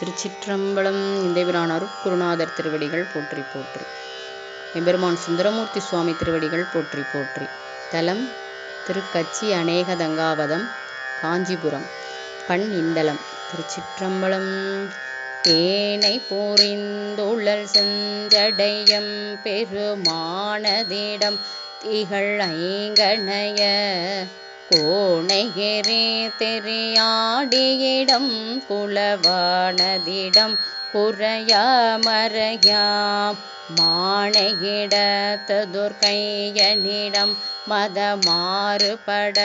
திருச்சிற்றம்பலம் இந்தபிரான் அருட்குருநாதர் திருவடிகள் போற்றி போற்றி. எம்பெருமான் சுந்தரமூர்த்தி சுவாமி திருவடிகள் போற்றி போற்றி. தலம் திருக்கச்சி அநேகதங்காவதம் காஞ்சிபுரம் பண் இந்தலம் திருச்சிற்றம்பலம். தேனை புரிந்துழல் செஞ்சடையம் பெருமானதிடம் திகழ் ஐங்கணைய கோணையரே தெரியாடியிடம் குலவானதிடம் குறையாமறையாம் மானையிடத்ததொர் மத மாறுபட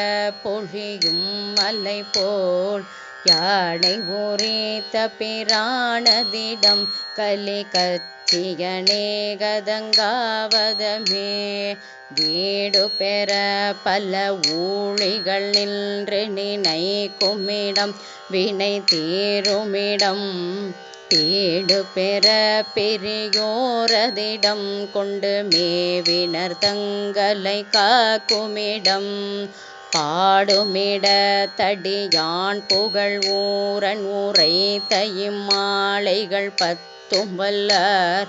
பொழியும் மலை போல். யானை உரித்த பிரானதிடம் கலி கத்தியனே கதங்காவதமே. வீடு பெற பல ஊழிகள் நின்று நினை கும்மிடம் வினை தீருமிடம். வீடு பெற பெரியோரதிடம் கொண்டு மேவினர் தங்களை காக்குமிடம். பாடுமிட தடியான் புகழ் ஊரன் உரை தையும் பத்தும் வல்லார்.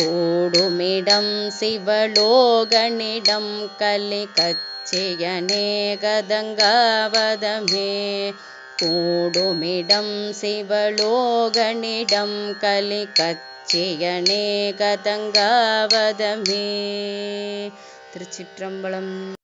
கூடுமிடம் சிவலோகனிடம் கலி கச்சியனே கதங்காவதமே. கூடுமிடம் சிவலோகனிடம் கலி கச்சியனே கதங்காவதமே. திருச்சிற்றம்பலம்.